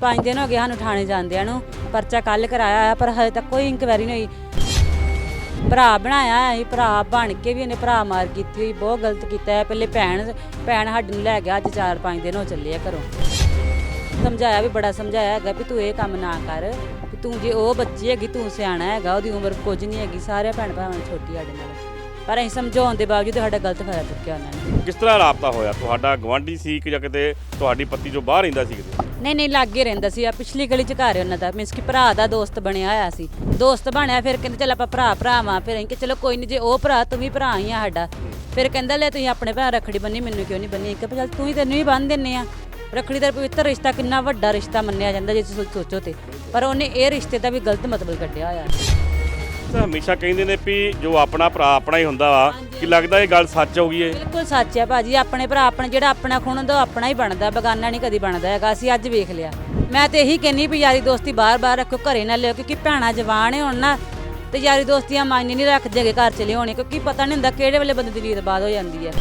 ਪੰਜ ਦਿਨ ਹੋ ਗਏ ਸਾਨੂੰ ਥਾਣੇ ਜਾਂਦਿਆਂ ਨੂੰ, ਪਰਚਾ ਕੱਲ ਕਰਾਇਆ ਆ ਪਰ ਹਜੇ ਤੱਕ ਕੋਈ ਇਨਕੁਆਇਰੀ ਨਹੀਂ ਹੋਈ। ਭਰਾ ਬਣਾਇਆ ਹੈ ਭਰਾ ਬਣ ਕੇ ਵੀ ਇਹਨੇ ਭਰਾ ਮਾਰ ਕੀਤੀ ਹੋਈ, ਬਹੁਤ ਗਲਤ ਕੀਤਾ ਹੈ ਪਹਿਲੇ ਭੈਣ ਭੈਣ ਸਾਡੀ ਨੂੰ ਲੈ ਗਿਆ, ਅੱਜ 4-5 ਦਿਨ ਹੋ ਚੱਲੇ ਆ ਘਰੋਂ। ਸਮਝਾਇਆ ਵੀ ਬੜਾ ਸਮਝਾਇਆ ਹੈਗਾ ਵੀ ਤੂੰ ਇਹ ਕੰਮ ਨਾ ਕਰ, ਵੀ ਤੂੰ ਜੇ ਉਹ ਬੱਚੀ ਹੈਗੀ, ਤੂੰ ਸਿਆਣਾ ਹੈਗਾ, ਉਹਦੀ ਉਮਰ ਕੁਝ ਨਹੀਂ ਹੈਗੀ ਸਾਰੇ ਭੈਣ ਭਰਾਵਾਂ ਨਾਲੋਂ ਛੋਟੀ ਸਾਡੇ ਨਾਲ। ਪਰ ਅਸੀਂ ਸਮਝਾਉਣ ਦੇ ਬਾਵਜੂਦ ਸਾਡਾ ਗਲਤ ਫਾਇਦਾ ਚੁੱਕਿਆ ਉਹਨਾਂ ਨੇ। ਕਿਸ ਤਰ੍ਹਾਂ ਰਾਬਤਾ ਹੋਇਆ? ਤੁਹਾਡਾ ਗਵਾਂਢੀ ਸੀ ਕਿ ਜਾਂ ਕਿਤੇ ਤੁਹਾਡੀ ਪਤੀ ਜੋ ਬਾਹਰ ਰਹਿੰਦਾ ਸੀ ਕਿਤੇ? ਨਹੀਂ ਨਹੀਂ, ਲਾਗੇ ਰਹਿੰਦਾ ਸੀ। ਆ ਪਿਛਲੀ ਗਲੀ ਚ ਘਰ ਹੈ ਉਹਨਾਂ ਦਾ। ਮੀਨਸ ਕਿ ਭਰਾ ਦਾ ਦੋਸਤ ਬਣਿਆ ਹੋਇਆ ਸੀ। ਦੋਸਤ ਬਣਿਆ, ਫਿਰ ਕਹਿੰਦੇ ਚੱਲ ਆਪਾਂ ਭਰਾ, ਭਰਾਵਾਂ। ਫਿਰ ਅਸੀਂ ਕਿ ਚਲੋ ਕੋਈ ਨਹੀਂ, ਜੇ ਉਹ ਭਰਾ, ਤੂੰ ਵੀ ਭਰਾ ਹੀ ਆ ਸਾਡਾ। ਫਿਰ ਕਹਿੰਦਾ, ਲੈ ਤੁਸੀਂ ਆਪਣੇ ਭਰਾ ਰੱਖੜੀ ਬੰਨੀ, ਮੈਨੂੰ ਕਿਉਂ ਨਹੀਂ ਬੰਨੀ? ਕਿ ਚੱਲ ਤੂੰ ਹੀ ਤੈਨੂੰ ਹੀ ਬੰਨ ਦਿੰਨੇ ਆ। ਰੱਖੜੀ ਦਾ ਪਵਿੱਤਰ ਰਿਸ਼ਤਾ ਕਿੰਨਾ ਵੱਡਾ ਰਿਸ਼ਤਾ ਮੰਨਿਆ ਜਾਂਦਾ, ਜੇ ਤੁਸੀਂ ਸੋਚੋ ਤੇ। ਪਰ ਉਹਨੇ ਇਹ ਰਿਸ਼ਤੇ ਦਾ ਵੀ ਗਲਤ ਮਤਲਬ ਕੱਢਿਆ ਹੋਇਆ। ਤਾਂ ਹਮੇਸ਼ਾ ਕਹਿੰਦੇ ਨੇ ਵੀ ਜੋ ਆਪਣਾ ਭਰਾ ਆਪਣਾ ਹੀ ਹੁੰਦਾ ਵਾ ਕਿ ਲੱਗਦਾ ਇਹ ਗੱਲ ਸੱਚ ਹੋਊਗੀ ਇਹ? ਬਿਲਕੁਲ ਸੱਚ ਹੈ ਭਾਜੀ ਆਪਣੇ ਭਰਾ ਆਪਣੇ ਜਿਹੜਾ ਆਪਣਾ ਖੂਨ ਹੁੰਦਾ ਉਹ ਆਪਣਾ ਹੀ ਬਣਦਾ ਬਗਾਨਾ ਨਹੀਂ ਕਦੀ ਬਣਦਾ ਹੈਗਾ ਅਸੀਂ ਅੱਜ ਵੇਖ ਲਿਆ। ਮੈਂ ਤੇ ਇਹੀ ਕਹਿੰਨੀ ਵੀ ਯਾਰੀ ਦੋਸਤੀ ਬਾਰ-ਬਾਰ ਰੱਖੋ ਘਰੇ ਨਾ ਲਿਓ ਕਿਉਂਕਿ ਭੈਣਾਂ ਜਵਾਨ ਹੋਣ ਨਾ ਤੇ ਯਾਰੀ ਦੋਸਤੀਆਂ ਮਾਇਨੇ ਨਹੀਂ ਰੱਖਦੇ ਹੈਗੇ ਘਰ ਚ ਲਿਆਉਣੇ ਕਿਉਂਕਿ ਪਤਾ ਨਹੀਂ ਹੁੰਦਾ ਕਿਹੜੇ ਵੇਲੇ ਬੰਦੇ ਦੀ ਰੀਤ ਬਾਦ ਹੋ ਜਾਂਦੀ ਹੈ।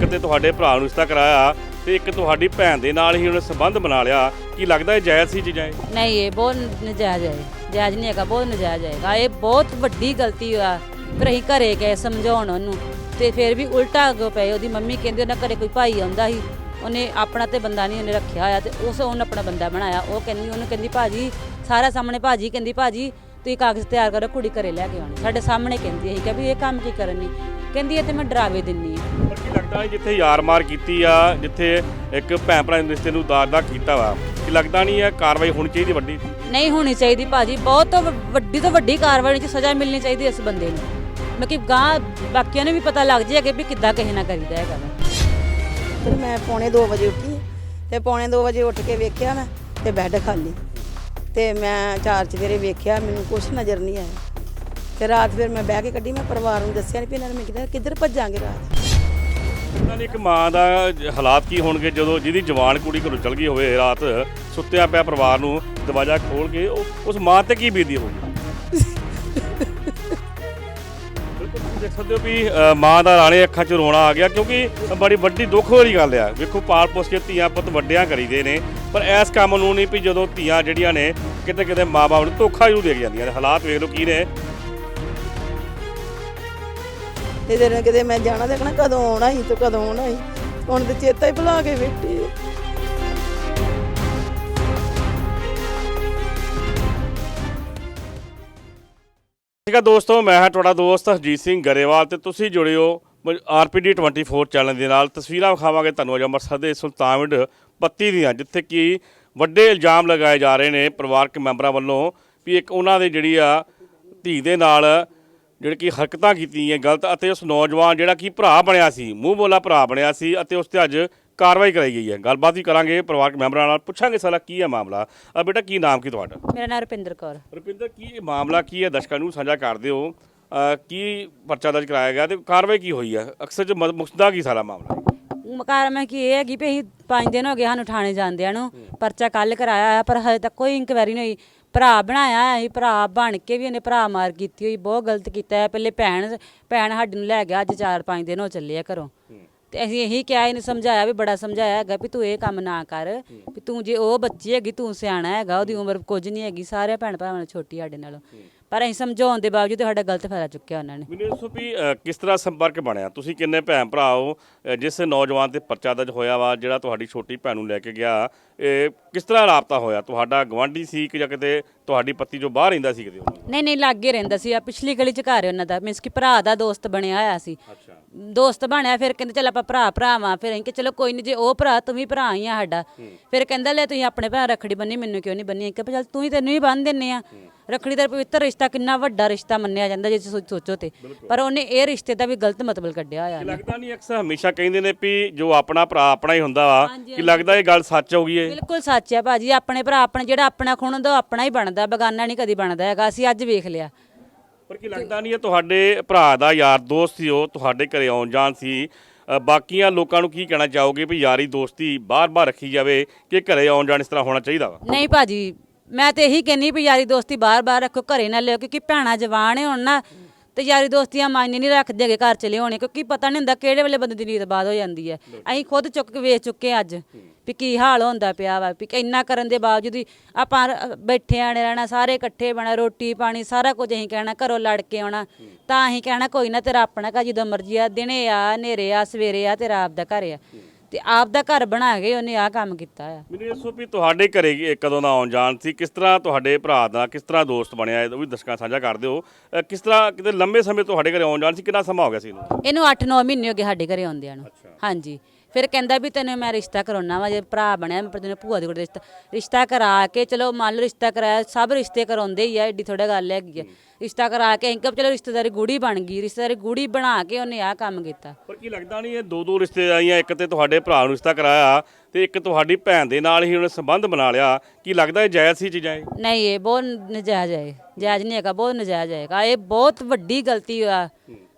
ਕਿਤੇ ਤੁਹਾਡੇ ਭਰਾ ਨੂੰ ਰਿਸ਼ਤਾ ਕਰਾਇਆ ਤੇ ਇੱਕ ਤੁਹਾਡੀ ਭੈਣ ਦੇ ਨਾਲ ਹੀ ਉਹਨੇ ਸੰਬੰਧ ਬਣਾ ਲਿਆ ਕੀ ਲੱਗਦਾ ਇਹ ਜਾਇਜ਼ ਸੀ ਚੀਜ਼ਾਂ ਇਹ ਨਹੀਂ ਇਹ ਬਹੁਤ ਨਜਾਇਜ਼ ਹੈ ਜਾਇਜ਼ ਨਹੀਂ ਹੈਗਾ, ਬਹੁਤ ਨਜਾਇਜ਼ ਹੈਗਾ। ਇਹ ਬਹੁਤ ਵੱਡੀ ਗਲਤੀ ਆ, ਫਿਰ ਅਸੀਂ ਘਰੇ ਗਏ ਸਮਝਾਉਣ ਉਹਨੂੰ। ਤੇ ਫਿਰ ਵੀ ਉਲਟਾ ਅੱਗੋਂ ਪਏ, ਉਹਦੀ ਮੰਮੀ ਕਹਿੰਦੀ ਉਹਨਾਂ ਘਰੇ ਕੋਈ ਭਾਈ ਆਉਂਦਾ ਸੀ, ਉਹਨੇ ਆਪਣਾ ਤੇ ਬੰਦਾ ਨਹੀਂ ਉਹਨੇ ਰੱਖਿਆ ਹੋਇਆ ਤੇ ਉਸ ਉਹਨੇ ਆਪਣਾ ਬੰਦਾ ਬਣਾਇਆ। ਉਹ ਕਹਿੰਦੀ, ਉਹਨੂੰ ਕਹਿੰਦੀ, ਭਾਜੀ, ਸਾਰਾ ਸਾਹਮਣੇ ਭਾਜੀ ਕਹਿੰਦੀ, ਭਾਜੀ, ਤੁਸੀਂ ਕਾਗਜ਼ ਤਿਆਰ ਕਰੋ, ਕੁੜੀ ਘਰੇ ਲੈ ਕੇ ਆਉਣੀ। ਸਾਡੇ ਸਾਹਮਣੇ ਕਹਿੰਦੀ ਅਸੀਂ ਕਿਹਾ ਵੀ ਇਹ ਕੰਮ ਕੀ ਕਰਨੀ ਕਹਿੰਦੀ, ਇਹ ਤੇ ਮੈਂ ਡਰਾਵੇ ਦਿੰਨੀ ਆ। ਪਰ ਕੀ ਲੱਗਦਾ ਹੈ ਜਿੱਥੇ ਯਾਰ ਮਾਰ ਕੀਤੀ ਆ, ਜਿੱਥੇ ਇੱਕ ਭੈਣ ਭਰਾ ਦੇ ਰਿਸ਼ਤੇ ਨੂੰ ਦਾਦਾ ਕੀਤਾ ਵਾ, ਕੀ ਲੱਗਦਾ ਨਹੀਂ ਇਹ ਕਾਰਵਾਈ ਹੋਣੀ ਚਾਹੀਦੀ ਵੱਡੀ? ਨਹੀਂ ਹੋਣੀ ਚਾਹੀਦੀ ਭਾਜੀ। ਬਹੁਤ ਵੱਡੀ ਤੋਂ ਵੱਡੀ ਕਾਰਵਾਈ 'ਚ ਸਜ਼ਾ ਮਿਲਣੀ ਚਾਹੀਦੀ ਇਸ ਬੰਦੇ ਨੂੰ। ਮੈਂ ਕਿ ਗਾਂ ਬਾਕੀਆਂ ਨੂੰ ਵੀ ਪਤਾ ਲੱਗ ਜਾਏਗਾ ਵੀ ਕਿੱਦਾਂ ਕਿਸੇ ਨਾਲ ਕਰੀਦਾ ਹੈਗਾ। ਫਿਰ ਮੈਂ ਪੌਣੇ 2 ਵਜੇ ਉੱਠੀ ਤੇ ਪੌਣੇ 2 ਵਜੇ ਉੱਠ ਕੇ ਵੇਖਿਆ ਮੈਂ ਤੇ ਬੈੱਡ ਖਾਲੀ। ਤੇ ਮੈਂ ਚਾਰ ਚਵੇਰੇ ਵੇਖਿਆ ਮੈਨੂੰ ਕੁਝ ਨਜ਼ਰ ਨਹੀਂ ਆਇਆ। ਤੇ ਰਾਤ ਫਿਰ ਮੈਂ ਬਹਿ ਕੇ ਕੱਢੀ ਮੈਂ ਪਰਿਵਾਰ ਨੂੰ ਦੱਸਿਆ ਨਹੀਂ ਵੀ ਇਹਨਾਂ ਨੇ ਮੈਂ ਕਿਹਾ ਕਿੱਧਰ ਭੱਜਾਂਗੇ ਰਾਤ? ਉਹਨਾਂ ਦੀ ਇੱਕ ਮਾਂ ਦਾ ਜ- ਹਾਲਾਤ ਕੀ ਹੋਣਗੇ ਜਦੋਂ ਜਿਹਦੀ ਜਵਾਨ ਕੁੜੀ ਘਰੋਂ ਚਲ ਗਈ ਹੋਵੇ ਰਾਤ ਸੁੱਤਿਆ ਪਿਆ ਪਰਿਵਾਰ ਨੂੰ ਦਰਵਾਜ਼ਾ ਖੋਲ ਕੇ ਉਹ ਉਸ ਮਾਂ ਤੇ ਕੀ ਬੀਤੀ ਹੋਊਗੀ? ਬਿਲਕੁਲ ਤੁਸੀਂ ਦੇਖ ਸਕਦੇ ਹੋ ਵੀ ਅ, ਮਾਂ ਦਾ ਰਾਣੇ ਅੱਖਾਂ 'ਚ ਰੋਣਾ ਆ ਗਿਆ ਕਿਉਂਕਿ ਬੜੀ ਵੱਡੀ ਦੁੱਖ ਵਾਲੀ ਗੱਲ ਆ। ਵੇਖੋ ਪਾਲ ਪੋਸ ਕੇ ਧੀਆਂ ਪੁੱਤ ਵੱਡਿਆਂ ਕਰੀਦੇ ਨੇ ਪਰ ਇਸ ਕੰਮ ਨੂੰ ਨਹੀਂ ਵੀ ਜਦੋਂ ਧੀਆਂ ਜਿਹੜੀਆਂ ਨੇ ਕਿਤੇ ਕਿਤੇ ਮਾਂ-ਬਾਪ ਨੂੰ ਧੋਖਾ ਜ਼ਰੂਰ ਦੇ ਕੇ ਜਾਂਦੀਆਂ ਨੇ। ਹਾਲਾਤ ਵੇਖ ਲਓ ਕੀ ਨੇ। ਤੇ ਜਦੋਂ ਕਿਤੇ ਮੈਂ ਜਾਣਾ ਦੇਖਣਾ ਕਦੋਂ ਆਉਣਾ ਸੀ ਤੇ ਕਦੋਂ ਆਉਣਾ ਸੀ। ਹੁਣ ਤੇ ਚੇਤਾ ਹੀ ਭੁਲਾ ਕੇ ਬੈਠੀ ਹੈ। ਠੀਕ ਦੋਸਤੋ, ਮੈਂ ਹਾਂ ਤੁਹਾਡਾ ਦੋਸਤ ਹਰਜੀਤ ਸਿੰਘ ਗਰੇਵਾਲ ਤੇ ਤੁਸੀਂ ਜੁੜੇ ਜੁੜਿਓ ਆਰਪੀਡੀ 24 ਚੈਨਲ ਦੇ ਨਾਲ। ਤਸਵੀਰਾਂ ਵਿਖਾਵਾਂਗੇ ਤੁਹਾਨੂੰ ਅੱਜ ਅੰਮ੍ਰਿਤਸਰ ਦੇ ਸੁਲਤਾਨਵਿੰਡ ਪੱਤੀ ਦੀਆਂ, ਜਿੱਥੇ ਕਿ ਵੱਡੇ ਇਲਜ਼ਾਮ ਲਗਾਏ ਜਾ ਰਹੇ ਨੇ ਪਰਿਵਾਰਕ ਮੈਂਬਰਾਂ ਵੱਲੋਂ ਵੀ ਇੱਕ ਉਹਨਾਂ ਦੇ ਜਿਹੜੀ ਆ ਧੀ ਦੇ ਨਾਲ ਜਿਹੜੀ ਕਿ ਹਰਕਤਾਂ ਕੀਤੀਆਂ ਗਲਤ ਅਤੇ ਉਸ ਨੌਜਵਾਨ ਜਿਹੜਾ ਕਿ ਭਰਾ ਬਣਿਆ ਸੀ, ਮੂੰਹ ਬੋਲਾ ਭਰਾ ਬਣਿਆ ਸੀ ਅਤੇ ਉਸ ਤੇ ਅੱਜ ਕਾਰਵਾਈ ਕਰਾਈ ਗਈ ਹੈ। ਗੱਲਬਾਤ ਵੀ ਕਰਾਂਗੇ ਪਰਿਵਾਰਕ ਮੈਂਬਰਾਂ ਨਾਲ ਪੁੱਛਾਂਗੇ ਸਾਲਾ ਕੀ ਹੈ ਮਾਮਲਾ। ਆ ਬੇਟਾ ਕੀ ਨਾਮ ਕੀ ਤੁਹਾਡਾ? ਮੇਰਾ ਨਾਮ ਰੁਪਿੰਦਰ ਕੌਰ। ਰੁਪਿੰਦਰ ਕੀ ਇਹ ਮਾਮਲਾ ਕੀ ਹੈ? ਦਰਸ਼ਕਾਂ ਨੂੰ ਸਾਂਝਾ ਕਰ ਦਿਓ। ਅਹ ਕੀ ਪਰਚਾ ਦਰਜ ਕਰਾਇਆ ਗਿਆ ਤੇ ਕਾਰਵਾਈ ਕੀ ਹੋਈ ਹੈ? ਅਕਸਰ ਚ ਮ- ਕੀ ਸਾਰਾ ਮਾਮਲਾ? ਮਕਾਰ ਮੈਂ ਕੀ ਇਹ ਹੈਗੀ ਵੀ ਅਸੀਂ ਪੰਜ ਦਿਨ ਹੋ ਗਏ ਸਾਨੂੰ ਥਾਣੇ ਜਾਂਦਿਆਂ ਨੂੰ। ਪਰਚਾ ਕੱਲ ਕਰਾਇਆ ਆ ਪਰ ਹਜੇ ਤੱਕ ਕੋਈ ਇਨਕੁਆਇਰੀ ਨਹੀਂ ਹੋਈ। ਭਰਾ ਬਣਾਇਆ ਹੈ ਅਸੀਂ ਭਰਾ ਬਣ ਕੇ ਵੀ ਇਹਨੇ ਭਰਾ ਮਾਰ ਕੀਤੀ ਹੋਈ ਬਹੁਤ ਗਲਤ ਕੀਤਾ ਹੈ ਪਹਿਲੇ ਭੈਣ ਭੈਣ ਸਾਡੀ ਨੂੰ ਲੈ ਗਿਆ ਅੱਜ 4-5 ਦਿਨ ਹੋ ਚੱਲੇ ਆ ਘਰੋਂ। ਤੇ ਅਸੀਂ ਇਹੀ ਕਿਹਾ, ਇਹਨੂੰ ਸਮਝਾਇਆ ਵੀ ਬੜਾ ਸਮਝਾਇਆ ਹੈਗਾ ਵੀ ਤੂੰ ਇਹ ਕੰਮ ਨਾ ਕਰ, ਵੀ ਤੂੰ ਜੇ ਉਹ ਬੱਚੀ ਹੈਗੀ, ਤੂੰ ਸਿਆਣਾ ਹੈਗਾ, ਉਹਦੀ ਉਮਰ ਕੁਝ ਨਹੀਂ ਹੈਗੀ ਸਾਰੇ ਭੈਣ ਭਰਾਵਾਂ ਨਾਲ ਛੋਟੀ ਸਾਡੇ ਨਾਲੋਂ। ਪਰ ਅਸੀਂ ਸਮਝਾਉਣ ਦੇ ਬਾਵਜੂਦ ਸਾਡਾ ਗਲਤ ਫਾਇਦਾ ਚੁੱਕਿਆ ਉਹਨਾਂ ਨੇ। ਮੈਨੂੰ ਦੱਸੋ ਵੀ ਕਿਸ ਤਰ੍ਹਾਂ ਸੰਪਰਕ ਬਣਿਆ? ਤੁਸੀਂ ਕਿੰਨੇ ਭੈਣ ਭਰਾ ਹੋ ਜਿਸ ਨੌਜਵਾਨ ਤੇ ਪਰਚਾ ਦਰਜ ਹੋਇਆ ਵਾ ਜਿਹੜਾ ਤੁਹਾਡੀ ਛੋਟੀ ਭੈਣ ਨੂੰ ਲੈ ਕੇ ਗਿਆ ਇਹ ਕਿਸ ਤਰ੍ਹਾਂ ਰਾਬਤਾ ਹੋਇਆ? ਤੁਹਾਡਾ ਗਵਾਂਢੀ ਸੀ ਕਿ ਜਾਂ ਕਿਤੇ ਤੁਹਾਡੀ ਪਤੀ ਜੋ ਬਾਹਰ ਰਹਿੰਦਾ ਸੀ ਕਿਤੇ? ਨਹੀਂ ਨਹੀਂ ਲਾਗੇ ਰਹਿੰਦਾ ਸੀ। ਆ ਪਿਛਲੀ ਗਲੀ ਚ ਘਰ ਹੈ ਉਹਨਾਂ ਦਾ। ਮੀਨਸ ਕਿ ਭਰਾ ਦਾ ਦੋਸਤ ਬਣਿਆ ਹੋਇਆ ਸੀ। ਅੱਛਾ। ਦੋਸਤ ਬਣਿਆ ਫਿਰ ਕਹਿੰਦੇ ਚੱਲ ਆਪਾਂ ਭਰਾ ਭਰਾ ਵਾਂ ਫਿਰ ਅਸੀਂ ਕਿ ਚਲੋ ਕੋਈ ਨਹੀਂ ਜੇ ਉਹ ਭਰਾ ਤੂੰ ਵੀ ਭਰਾ ਹੀ ਆ ਸਾਡਾ। ਫਿਰ ਕਹਿੰਦਾ ਲੈ ਤੁਸੀਂ ਆਪਣੇ ਭਰਾ ਰੱਖੜੀ ਬੰਨੀ ਮੈਨੂੰ ਕਿਉਂ ਨਹੀਂ ਬੰਨੀ? ਕਿ ਚੱਲ ਤੂੰ ਹੀ ਤੈਨੂੰ ਹੀ ਬੰਨ ਦਿੰਨੇ ਆ। ਰੱਖੜੀ ਦਾ ਪਵਿੱਤਰ ਰਿਸ਼ਤਾ ਕਿੰਨਾ ਵੱਡਾ ਰਿਸ਼ਤਾ ਮੰਨਿਆ ਜਾਂਦਾ ਜੇ ਤੁਸੀਂ ਸੋਚੋ ਤੇ। ਪਰ ਉਹਨੇ ਇਹ ਰਿਸ਼ਤੇ ਦਾ ਵੀ ਗਲਤ ਮਤਲਬ ਕੱਢਿਆ ਹੋਇਆ ਲੱਗਦਾ ਨਹੀਂ ਅਕਸਰ ਹਮੇਸ਼ਾ ਕਹਿੰਦੇ ਨੇ ਵੀ ਜੋ ਆਪਣਾ ਭਰਾ ਆਪਣਾ ਹੀ ਹੁੰਦਾ ਵਾ ਕਿ ਲੱਗਦਾ ਇਹ ਗੱਲ ਸੱਚ ਹੋਊਗੀ ਇਹ ਬਿਲਕੁਲ ਸੱਚ ਹੈ ਭਾਜੀ ਆਪਣੇ ਭਰਾ ਆਪਣੇ ਜਿਹੜਾ ਆਪਣਾ ਖੂਨ ਹੁੰਦਾ ਉਹ ਆਪਣਾ ਹੀ ਬਣਦਾ ਬਗਾਨਾ ਨਹੀਂ ਕਦੀ ਬਣਦਾ ਹੈਗਾ ਅਸੀਂ ਅੱਜ ਵੇਖ ਲਿਆ। ਪਰ ਕੀ ਲੱਗਦਾ ਨਹੀਂ ਇਹ ਤੁਹਾਡੇ ਭਰਾ ਦਾ ਯਾਰ ਦੋਸਤ ਸੀ ਉਹ ਤੁਹਾਡੇ ਘਰੇ ਆਉਣ ਜਾਣ ਸੀ। ਅ, ਬਾਕੀਆਂ ਲੋਕਾਂ ਨੂੰ ਕੀ ਕਹਿਣਾ ਚਾਹੋਗੇ ਵੀ ਯਾਰੀ ਦੋਸਤੀ ਬਾਰ-ਬਾਰ ਰੱਖੀ ਜਾਵੇ ਕਿ ਘਰੇ ਆਉਣ ਜਾਣ ਇਸ ਤਰ੍ਹਾਂ ਹੋਣਾ ਚਾਹੀਦਾ ਵਾ? ਨਹੀਂ ਭਾਜੀ ਮੈਂ ਤੇ ਇਹੀ ਕਹਿੰਨੀ ਵੀ ਯਾਰੀ ਦੋਸਤੀ ਬਾਰ-ਬਾਰ ਰੱਖੋ ਘਰੇ ਨਾ ਲਿਓ ਕਿਉਂਕਿ ਭੈਣਾਂ ਜਵਾਨ ਹੋਣ ਨਾ ਤੇ ਯਾਰੀ ਦੋਸਤੀਆਂ ਮਾਇਨੇ ਨਹੀਂ ਰੱਖਦੇ ਹੈਗੇ ਘਰ ਚਲੇ ਹੋਣੇ ਕਿਉਂਕਿ ਪਤਾ ਨਹੀਂ ਹੁੰਦਾ ਕਿਹੜੇ ਵੇਲੇ ਬੰਦੇ ਦੀ ਨੀਂਦ ਬਾਦ ਹੋ ਜਾਂਦੀ ਹੈ। ਅਸੀਂ ਖੁਦ ਚੁੱਕ ਕੇ ਵੇਚ ਚੁੱਕੇ ਹਾਂ ਅੱਜ ਵੀ ਕੀ ਹਾਲ ਹੁੰਦਾ ਪਿਆ ਵਾ ਵੀ ਇੰਨਾ ਕਰਨ ਦੇ ਬਾਵਜੂਦ ਵੀ ਆਪਾਂ ਰ- ਬੈਠੇ ਆਣੇ ਰਹਿਣਾ ਸਾਰੇ ਇਕੱਠੇ ਬਣਾ ਰੋਟੀ ਪਾਣੀ ਸਾਰਾ ਕੁਝ ਅਸੀਂ ਕਹਿਣਾ ਘਰੋਂ ਲੜ ਕੇ ਆਉਣਾ ਤਾਂ ਅਸੀਂ ਕਹਿਣਾ ਕੋਈ ਨਾ ਤੇਰਾ ਆਪਣਾ ਘਰ ਜਦੋਂ ਮਰਜ਼ੀ ਆ ਦਿਨੇ ਆ ਹਨੇਰੇ ਆ ਸਵੇਰੇ ਆ ਤੇਰਾ ਆਪਦਾ ਘਰ ਆ। ਤੇ ਆਪਦਾ ਘਰ ਬਣਾ ਕੇ ਉਹਨੇ ਆ ਕੰਮ ਕੀਤਾ ਆ। ਮੈਨੂੰ ਦੱਸੋ ਵੀ ਤੁਹਾਡੇ ਘਰੇ ਇਹ ਕਦੋਂ ਦਾ ਆਉਣ ਜਾਣ ਸੀ? ਕਿਸ ਤਰ੍ਹਾਂ ਤੁਹਾਡੇ ਭਰਾ ਦਾ ਕਿਸ ਤਰ੍ਹਾਂ ਦੋਸਤ ਬਣਿਆ? ਇਹ ਵੀ ਦਰਸ਼ਕਾਂ ਸਾਂਝਾ ਕਰ ਦਿਓ। ਅ, ਕਿਸ ਤਰ੍ਹਾਂ ਕਿਤੇ ਲੰਬੇ ਸਮੇਂ ਤੁਹਾਡੇ ਘਰੇ ਆਉਣ ਜਾਣ ਸੀ? ਕਿੰਨਾ ਸਮਾਂ ਹੋ ਗਿਆ ਸੀ ਇਹਨੂੰ? ਇਹਨੂੰ 8-9 ਮਹੀਨੇ ਹੋ ਗਏ ਸਾਡੇ ਘਰੇ ਆਉਂਦਿਆਂ ਨੂੰ। ਹਾਂਜੀ। ਫਿਰ ਕਹਿੰਦਾ ਵੀ ਤੈਨੂੰ ਮੈਂ ਰਿਸ਼ਤਾ ਕਰਾਉਣਾ ਵਾ ਜੇ ਭਰਾ ਬਣਿਆ ਮੈਂ ਤੈਨੂੰ ਭੂਆ ਦੇ ਕੋਲ ਰਿਸ਼ਤਾ ਰਿਸ਼ਤਾ ਕਰਾ ਕੇ ਚਲੋ ਮੰਨ ਲਓ ਰਿਸ਼ਤਾ ਕਰਾਇਆ ਸਭ ਰਿਸ਼ਤੇ ਕਰਾਉਂਦੇ ਹੀ ਆ ਏਡੀ ਥੋੜਾ ਗੱਲ ਹੈਗੀ ਆ। ਰਿਸ਼ਤਾ ਕਰਾ ਕੇ ਇੰਕਮ ਚਲੋ ਰਿਸ਼ਤੇਦਾਰੀ ਗੂੜੀ ਬਣ ਗਈ ਰਿਸ਼ਤੇਦਾਰੀ ਗੂੜੀ ਬਣਾ ਕੇ ਉਹਨੇ ਆ ਕੰਮ ਕੀਤਾ। ਪਰ ਕੀ ਲੱਗਦਾ ਨਹੀਂ ਇਹ ਦੋ ਦੋ ਰਿਸ਼ਤੇ ਆਈਆਂ ਇੱਕ ਤੇ ਤੁਹਾਡੇ ਭਰਾ ਨੂੰ ਰਿਸ਼ਤਾ ਕਰਾਇਆ ਤੇ ਇੱਕ ਤੁਹਾਡੀ ਭੈਣ ਦੇ ਨਾਲ ਹੀ ਉਹਨੇ ਸੰਬੰਧ ਬਣਾ ਲਿਆ। ਕੀ ਲੱਗਦਾ ਇਹ ਜਾਇਜ਼ ਸੀ ਚੀਜ਼ਾਂ ਇਹ? ਨਹੀਂ ਇਹ ਬਹੁਤ ਨਜਾਇਜ਼ ਹੈ ਜਾਇਜ਼ ਨਹੀਂ ਹੈਗਾ ਬਹੁਤ ਨਜਾਇਜ਼ ਹੈਗਾ ਇਹ ਬਹੁਤ ਵੱਡੀ ਗਲਤੀ ਆ।